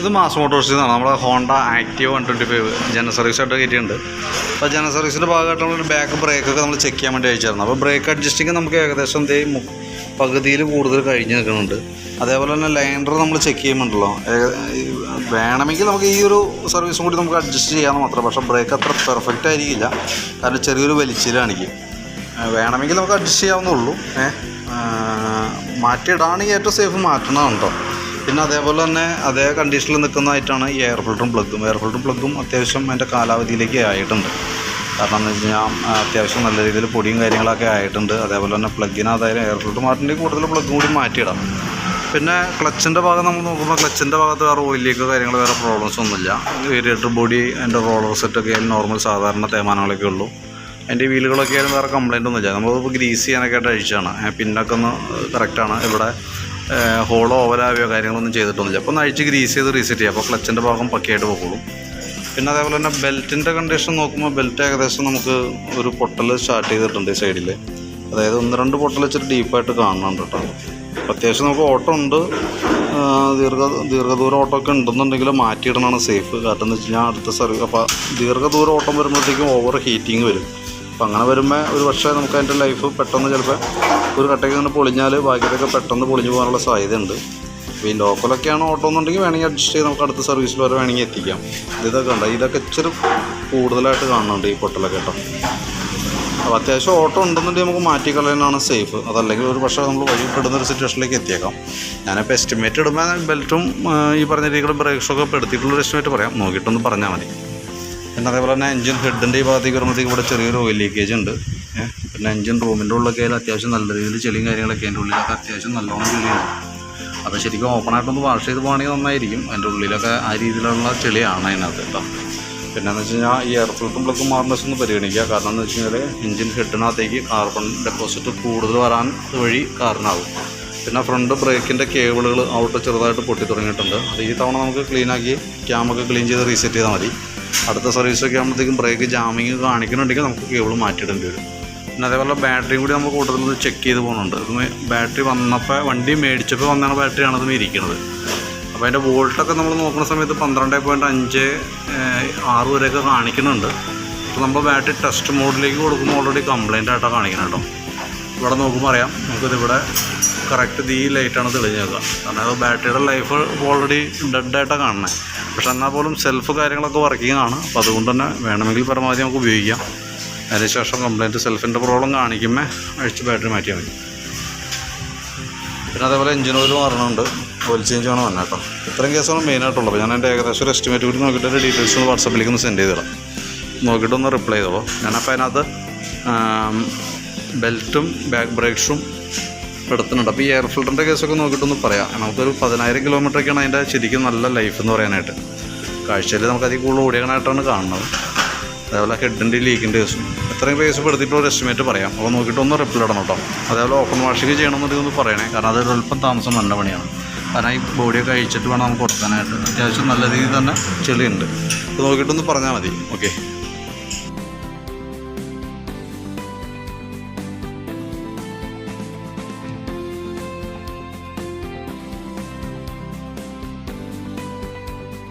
ഇത് മാസ് മോട്ടോഴ്സിൽ നിന്നാണ് നമ്മുടെ Honda active one twenty five general service ആയിട്ട് കയറ്റിയിട്ടുണ്ട്. അപ്പോൾ ജനറൽ സർവീസിന്റെ ഭാഗമായിട്ട് നമ്മൾ ബാക്ക് ബ്രേക്കൊക്കെ നമ്മൾ ചെക്ക് ചെയ്യാൻ വേണ്ടി അയച്ചായിരുന്നു. അപ്പോൾ ബ്രേക്ക് അഡ്ജസ്റ്റിങ് നമുക്ക് ഏകദേശം മു- പകുതിയിൽ കൂടുതൽ കഴിഞ്ഞ് നിൽക്കുന്നുണ്ട്. അതേപോലെ തന്നെ ലൈൻഡർ നമ്മൾ ചെക്ക് ചെയ്യുന്നുണ്ടല്ലോ. ഏ- വേണമെങ്കിൽ നമുക്ക് ഈ ഒരു സർവീസും കൂടി നമുക്ക് അഡ്ജസ്റ്റ് ചെയ്യാമെന്ന് മാത്രം. പക്ഷേ ബ്രേക്ക് അത്ര പെർഫെക്റ്റ് ആയിരിക്കില്ല. കാരണം ചെറിയൊരു വലിച്ചിലാണ് വേണമെങ്കിൽ നമുക്ക് അഡ്ജസ്റ്റ് ചെയ്യാവുന്നുള്ളൂ ഏഹ് മാറ്റിയിടാണെങ്കിൽ ഏറ്റവും സേഫ് മാറ്റണമെന്നുണ്ടോ പിന്നെ അതേപോലെ തന്നെ അതേ കണ്ടീഷനിൽ നിൽക്കുന്നതായിട്ടാണ് ഈ എയർ ഫിൽറ്ററും പ്ലഗും എയർ ഫിൽറ്ററും പ്ലഗും അത്യാവശ്യം അതിന്റെ കാലാവധിയിലേക്ക് ആയിട്ടുണ്ട്. കാരണം എന്ന് വെച്ച് കഴിഞ്ഞാൽ അത്യാവശ്യം നല്ല രീതിയിൽ പൊടിയും കാര്യങ്ങളൊക്കെ ആയിട്ടുണ്ട്. അതേപോലെ തന്നെ പ്ലഗിന് എയർ ഫിൽറ്റർ മാറ്റിണ്ടെങ്കിൽ കൂടുതൽ പ്ലഗും കൂടി മാറ്റിയിടാം പിന്നെ ക്ലച്ചിന്റെ ഭാഗം നമ്മൾ നോക്കുമ്പോൾ ക്ലച്ചിന്റെ ഭാഗത്ത് വേറെ ഓയിൽ ലീക്ക് കാര്യങ്ങൾ വേറെ പ്രോബ്ലംസ് ഒന്നുമില്ല വേരിയേറ്റർ ബോഡി അതിന്റെ റോളർ സെറ്റൊക്കെ ആയാലും നോർമൽ സാധാരണ തേമാനങ്ങളൊക്കെ ഉള്ളൂ. അതിന്റെ വീലുകളൊക്കെ ആയാലും വേറെ കംപ്ലൈന്റ് ഒന്നുമില്ല നമ്മളിപ്പോൾ ഗ്രീസ് ചെയ്യാനൊക്കെ ആയിട്ട് അഴിച്ചാണ് പിന്നൊക്കെ ഒന്ന് കറക്റ്റാണ് ഇവിടെ ഹോളോ ഓവലാവിയോ കാര്യങ്ങളൊന്നും ചെയ്തിട്ടൊന്നുമില്ല. അപ്പോൾ ഒന്ന് ഗ്രീസ് ചെയ്ത് റീസെറ്റ് ചെയ്യാം. അപ്പോൾ ക്ലച്ചിന്റെ ഭാഗം പക്കയായിട്ട് പോകുള്ളൂ പിന്നെ അതേപോലെ തന്നെ ബെൽറ്റിന്റെ കണ്ടീഷൻ നോക്കുമ്പോൾ ബെൽറ്റ് ഏകദേശം നമുക്ക് ഒരു പൊട്ടൽ സ്റ്റാർട്ട് ചെയ്തിട്ടുണ്ട് ഈ സൈഡിൽ അതായത് ഒന്ന് രണ്ട് പൊട്ടൽ ഇച്ചിരി ഡീപ്പായിട്ട് കാണുന്നുണ്ട് കേട്ടോ. അത്യാവശ്യം നമുക്ക് ഓട്ടോ ഉണ്ട്. ദീർഘ ദീർഘദൂര ഓട്ടമൊക്കെ ഉണ്ടെന്നുണ്ടെങ്കിൽ മാറ്റിയിടണമാണ് സേഫ് കാരണം എന്ന് വെച്ച് കഴിഞ്ഞാൽ അടുത്ത സർവീസ് അപ്പോൾ ദീർഘദൂര ഓട്ടം വരുമ്പോഴത്തേക്കും ഓവർ ഹീറ്റിംഗ് വരും. അപ്പോൾ അങ്ങനെ വരുമ്പോൾ ഒരു പക്ഷേ നമുക്ക് അതിന്റെ ലൈഫ് പെട്ടെന്ന് ചിലപ്പോൾ ഒരു കട്ടയ്ക്ക് ഇങ്ങനെ പൊളിഞ്ഞാൽ ബാക്കിയൊക്കെ പെട്ടെന്ന് പൊളിഞ്ഞു പോകാനുള്ള സാധ്യതയുണ്ട്. ഈ ലോക്കലൊക്കെയാണ് ഓട്ടോ എന്നുണ്ടെങ്കിൽ വേണമെങ്കിൽ അഡ്ജസ്റ്റ് ചെയ്ത് നമുക്ക് അടുത്ത സർവീസിൽ വരെ വേണമെങ്കിൽ എത്തിക്കാം. ഇതൊക്കെ ഉണ്ട് ഇതൊക്കെ ഇച്ചിരി കൂടുതലായിട്ട് കാണുന്നുണ്ട് ഈ പൊട്ടലൊക്കെ കേട്ടോ. അപ്പോൾ അത്യാവശ്യം ഓട്ടോ ഉണ്ടെന്നുണ്ടെങ്കിൽ നമുക്ക് മാറ്റി മാറ്റിക്കളയാനാണ് സേഫ് അതല്ലെങ്കിൽ ഒരു പക്ഷേ നമ്മൾ വഴിപ്പെടുന്ന ഒരു സിറ്റുവേഷനിലേക്ക് എത്തിയേക്കാം. ഞാനിപ്പോൾ എസ്റ്റിമേറ്റ് ഇടുമ്പോൾ ബെൽറ്റും ഈ പറഞ്ഞ രീതിയിലും ബ്രേക്ക് ഷോക്ക് എടുത്തിട്ടുള്ളൊരു എസ്റ്റിമേറ്റ് പറയാം. നോക്കിയിട്ടൊന്ന് പറഞ്ഞാൽ മതി. പിന്നെ അതേപോലെ തന്നെ എൻജിൻ ഹെഡിന്റെ ഈ ഭാഗത്തേക്ക് വരുമ്പോഴത്തേക്ക് ഇവിടെ ചെറിയൊരു ഓയിൽ ലീക്കേജ് ഉണ്ട്. പിന്നെ എൻജിൻ റൂമിന്റെ ഉള്ളിലൊക്കെ ആയാലും അത്യാവശ്യം നല്ല രീതിയിൽ ചെളിയും കാര്യങ്ങളൊക്കെ അതിന്റെ ഉള്ളിലൊക്കെ അത്യാവശ്യം നല്ലോണം ചെളിയാണ് അപ്പോൾ ശരിക്കും ഓപ്പൺ ഓപ്പണായിട്ടൊന്ന് വാഷ് ചെയ്ത് പോകണമെങ്കിൽ നന്നായിരിക്കും. അതിന്റെ ഉള്ളിലൊക്കെ ആ രീതിയിലുള്ള ചെളിയാണ് അതിനകത്ത് കേട്ടോ പിന്നെ എന്ന് വെച്ച് കഴിഞ്ഞാൽ ഈ എയർ ഫിൽറ്ററും പ്ലഗും മാറുന്നത് ഒന്ന് പരിഗണിക്കുക. കാരണം എന്ന് വെച്ച് കഴിഞ്ഞാൽ എഞ്ചിൻ ഹെഡിനകത്തേക്ക് കാർബൺ ഡെപ്പോസിറ്റ് കൂടുതൽ വരാൻ വഴി കാരണമാകും. പിന്നെ ഫ്രണ്ട് ബ്രേക്കിന്റെ കേബിളുകൾ ഔട്ട് ചെറുതായിട്ട് പൊട്ടി തുടങ്ങിയിട്ടുണ്ട്. അത് ഈ തവണ നമുക്ക് ക്ലീനാക്കി ക്യാമൊക്കെ ക്ലീൻ ചെയ്ത് റീസെറ്റ് ചെയ്താൽ മതി. അടുത്ത സർവീസൊക്കെ ആകുമ്പോഴത്തേക്കും ബ്രേക്ക് ജാമിങ് കാണിക്കുന്നുണ്ടെങ്കിൽ നമുക്ക് കേബിൾ മാറ്റിയിടേണ്ടി വരും. പിന്നെ അതേപോലെ ബാറ്ററി കൂടി നമുക്ക് കൂടുതൽ ചെക്ക് ചെയ്ത് പോകുന്നുണ്ട് ബാറ്ററി വന്നപ്പോൾ വണ്ടി മേടിച്ചപ്പോൾ വന്നാണ് ബാറ്ററിയാണ് അതും ഇരിക്കുന്നത് അപ്പോൾ അതിന്റെ വോൾട്ടൊക്കെ നമ്മൾ നോക്കുന്ന സമയത്ത് പന്ത്രണ്ട് പോയിന്റ് അഞ്ച് ആറ് വരെയൊക്കെ കാണിക്കുന്നുണ്ട് അപ്പോൾ നമ്മൾ ബാറ്ററി ടെസ്റ്റ് മോഡിലേക്ക് കൊടുക്കുമ്പോൾ ഓൾറെഡി കംപ്ലൈന്റ് ആയിട്ടാണ് കാണിക്കുന്നത് കേട്ടോ. ഇവിടെ നോക്കുമ്പോൾ അറിയാം. നമുക്കിതിവിടെ കറക്റ്റ് ഈ ലൈറ്റാണ് തെളിഞ്ഞേക്കുക. കാരണം അത് ബാറ്ററിയുടെ ലൈഫ് ഓൾറെഡി ഡെഡ് ആയിട്ടാണ് കാണുന്നത് പക്ഷെ എന്നാൽ പോലും സെൽഫ് കാര്യങ്ങളൊക്കെ വർക്കിംഗ് ആണ്. അപ്പോൾ അതുകൊണ്ട് തന്നെ വേണമെങ്കിൽ പരമാവധി നമുക്ക് ഉപയോഗിക്കാം. അതിനുശേഷം കംപ്ലൈന്റ് സെൽഫിന്റെ പ്രോബ്ലം കാണിക്കുമ്പോൾ അഴിച്ച് ബാറ്ററി മാറ്റിയാൽ മതി. പിന്നെ അതേപോലെ എഞ്ചിൻ ഓയിൽ മാറണമുണ്ട് ഓയിൽ ചേഞ്ച് വേണം വന്നെ കേട്ടോ. ഇത്രയും കേസാണ് മെയിനായിട്ടുള്ളത് ഞാൻ എന്റെ ഏകദേശം ഒരു എസ്റ്റിമേറ്റ് കൂടി നോക്കിയിട്ട് ഒരു ഡീറ്റെയിൽസ് ഒന്ന് വാട്സപ്പിലേക്ക് ഒന്ന് സെൻഡ് ചെയ്തിടാം നോക്കിയിട്ടൊന്ന് റിപ്ലൈ ചെയ്തോളൂ ഞാനപ്പോൾ അതിനകത്ത് ബെൽറ്റും ബാക്ക് ബ്രേക്ക് ഷൂം എടുത്തിട്ടുണ്ട് അപ്പോൾ ഈ എയർ ഫിൽറ്ററിന്റെ കേസൊക്കെ നോക്കിയിട്ടൊന്ന് പറയാം. നമുക്കൊരു പതിനായിരം കിലോമീറ്ററൊക്കെയാണ് അതിന്റെ ശരിക്കും നല്ല ലൈഫ് എന്ന് പറയാനായിട്ട്. കാഴ്ചയിൽ നമുക്ക് അതിൽ കൂടുതൽ ഓടിയണായിട്ടാണ് കാണുന്നത്. അതേപോലെ ഹെഡിന്റെ ലീക്കിന്റെ കേസും. എത്രയും കേസ് പെടുത്തിയിട്ട് ഒരു എസ്റ്റിമേറ്റ് പറയാം. അപ്പോൾ നോക്കിയിട്ട് ഒന്ന് റിപ്ലൈ ഇടണം കേട്ടോ. അതേപോലെ ഓപ്പൺ വാഷിംഗ് ചെയ്യണമെന്നുണ്ടെങ്കിൽ ഒന്ന് പറയണേ. കാരണം അതൊരു അല്പം താമസം വന്ന പണിയാണ്. കാരണം ഈ ബോഡിയൊക്കെ അഴിച്ചിട്ട് വേണം നമുക്ക് കൊടുക്കാനായിട്ട് അത്യാവശ്യം നല്ല രീതിയിൽ തന്നെ ചെളിയുണ്ട്. അപ്പോൾ നോക്കിയിട്ടൊന്ന് പറഞ്ഞാൽ മതി. ഓക്കെ